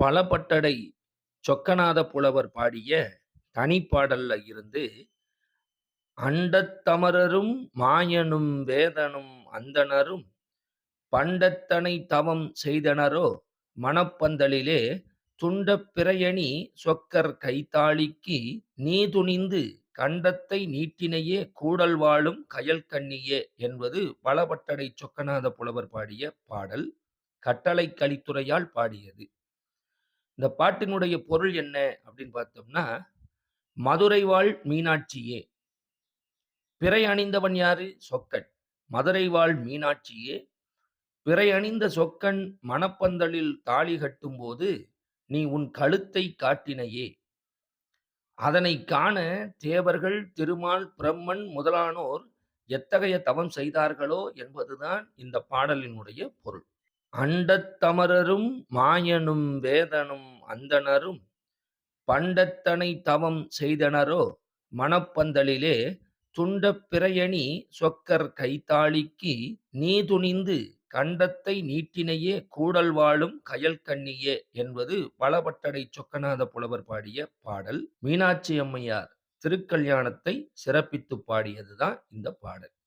பலபட்டடை சொக்கநாத புலவர் பாடிய தனிப்பாடல்ல இருந்து அண்டத்தமரரும் மாயனும் வேதனும் அந்தணரும் பண்டத்தனை தவம் செய்தனரோ மணப்பந்தலிலே துண்ட பிரயணி சொக்கர் கைத்தாளிக்கு நீ துணிந்து கண்டத்தை நீட்டினையே கூடல் வாழும் கயல் கண்ணியே என்பது பலபட்டடை சொக்கநாத புலவர் பாடிய பாடல் கட்டளை கலித்துறையால் பாடியது. இந்த பாட்டினுடைய பொருள் என்ன அப்படின்னு பார்த்தோம்னா மதுரை வாழ் மீனாட்சியே. பிறை அணிந்தவன் யாரு? சொக்கன். மதுரை வாழ் மீனாட்சியே. பிறை அணிந்த சொக்கன் மணப்பந்தலில் தாலி கட்டும்போது நீ உன் கழுத்தை காட்டினையே. அதனை காண தேவர்கள் திருமால் பிரம்மன் முதலானோர் எத்தகைய தவம் செய்தார்களோ என்பதுதான் இந்த பாடலினுடைய பொருள். அண்டத்தமரரும் மாயனும் வேதனும் அந்தணரும் பண்டத்தனை தவம் செய்தனரோ மணப்பந்தலிலே துண்டப் பிரயணி சொக்கர் கைத்தாளிக்கு நீ துணிந்து கண்டத்தை நீட்டினையே கூடல் வாழும் கயல் கண்ணியே என்பது பலபட்டடை சொக்கநாத புலவர் பாடிய பாடல். மீனாட்சி அம்மையார் திருக்கல்யாணத்தை சிறப்பித்து பாடியதுதான் இந்த பாடல்.